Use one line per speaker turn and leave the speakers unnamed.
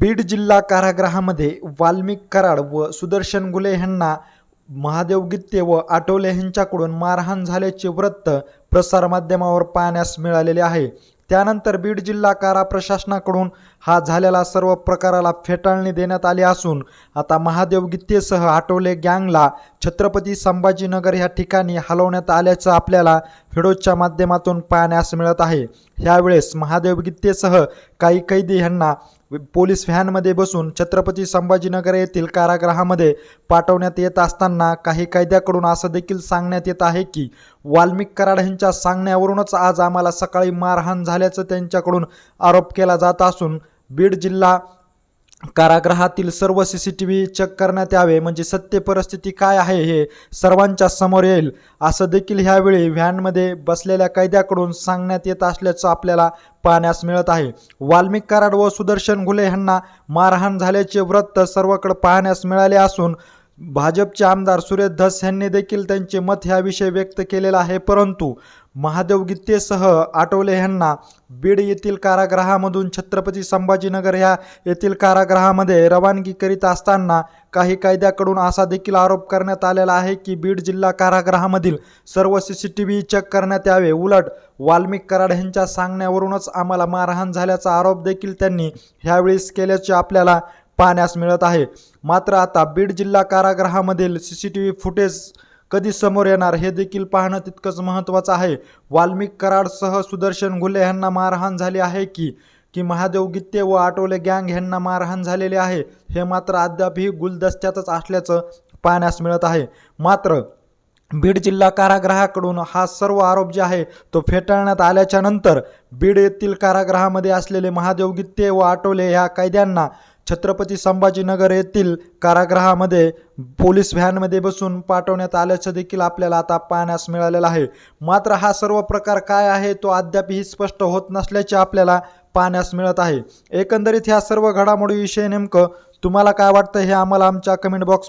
बीड जिल्हा कारागृहामध्ये वाल्मिक कराड व सुदर्शन गुले यांना महादेव गित्ते व आठवले यांच्याकडून मारहाण झाल्याचे वृत्त प्रसारमाध्यमावर पाहण्यास मिळालेले आहे. त्यानंतर बीड जिल्हा कारा प्रशासनाकडून हा झालेला सर्व प्रकाराला फेटाळणी देण्यात आली असून आता महादेव गित्तेसह आठवले गँगला छत्रपती संभाजीनगर ह्या ठिकाणी हलवण्यात आल्याचं आपल्याला व्हिडिओच्या माध्यमातून पाहण्यास मिळत आहे. ह्यावेळेस महादेव गित्तेसह काही कैदी ह्यांना पोलीस व्हॅनमध्ये बसून छत्रपती संभाजीनगर येथील कारागृहामध्ये पाठवण्यात येत असताना काही कैद्याकडून असं देखील सांगण्यात येत आहे की वाल्मिक कराड यांच्या सांगण्यावरूनच आज आम्हाला सकाळी मारहाण झाल्याचं त्यांच्याकडून आरोप केला जात असून बीड जिल्हा कारागृहातील सर्व C C T V check करण्यात यावे म्हणजे सत्य परिस्थिती काय आहे हे सर्वांच्या समोर येईल. असं देखील ह्यावेळी व्हॅनमध्ये बसलेल्या कैद्याकडून सांगण्यात येत असल्याचं आपल्याला पाहण्यास मिळत आहे. वाल्मिक कराड व सुदर्शन घुले यांना मारहाण झाल्याचे वृत्त सर्वकडे पाहण्यास मिळाले असून भाजपचे आमदार सुरेश धस यांनी देखील त्यांचे मत ह्याविषयी व्यक्त केलेलं आहे. परंतु महादेव गित्तेसह आठवले यांना बीड येथील कारागृहामधून छत्रपती संभाजीनगर ह्या येथील कारागृहामध्ये रवानगी करीत असताना काही कायद्याकडून असा देखील आरोप करण्यात आलेला आहे की बीड जिल्हा कारागृहामधील सर्व C C T V check करण्यात यावे. उलट वाल्मिक कराड यांच्या सांगण्यावरूनच आम्हाला मारहाण झाल्याचा आरोप देखील त्यांनी ह्यावेळेस केल्याचे आपल्याला पाहण्यास मिळत आहे. मात्र आता बीड जिल्हा कारागृहामधील C C T V footage कधी समोर येणार हे देखील पाहणं तितकंच महत्त्वाचं आहे. वाल्मिक कराडसह सुदर्शन गुले यांना मारहाण झाली आहे की की महादेव गित्ते व आटोले गँग यांना मारहाण झालेले आहे हे मात्र अद्यापही गुलदस्त्यातच असल्याचं पाहण्यास मिळत आहे. मात्र बीड जिल्हा कारागृहाकडून हा सर्व आरोप जे आहे तो फेटाळण्यात आल्याच्यानंतर बीड येथील कारागृहामध्ये असलेले महादेव गित्ते व आटोले ह्या कैद्यांना छत्रपती संभाजीनगर येथील कारागृहामध्ये पोलीस व्हॅनमध्ये बसून पाठवण्यात आल्याचं देखील आपल्याला आता पाहण्यास मिळालेलं आहे. मात्र हा सर्व प्रकार काय आहे तो अद्यापही स्पष्ट होत नसल्याचे आपल्याला पाहण्यास मिळत आहे. एकंदरीत ह्या सर्व घडामोडीविषयी नेमकं तुम्हाला काय वाटतं हे आम्हाला आमच्या कमेंट बॉक्स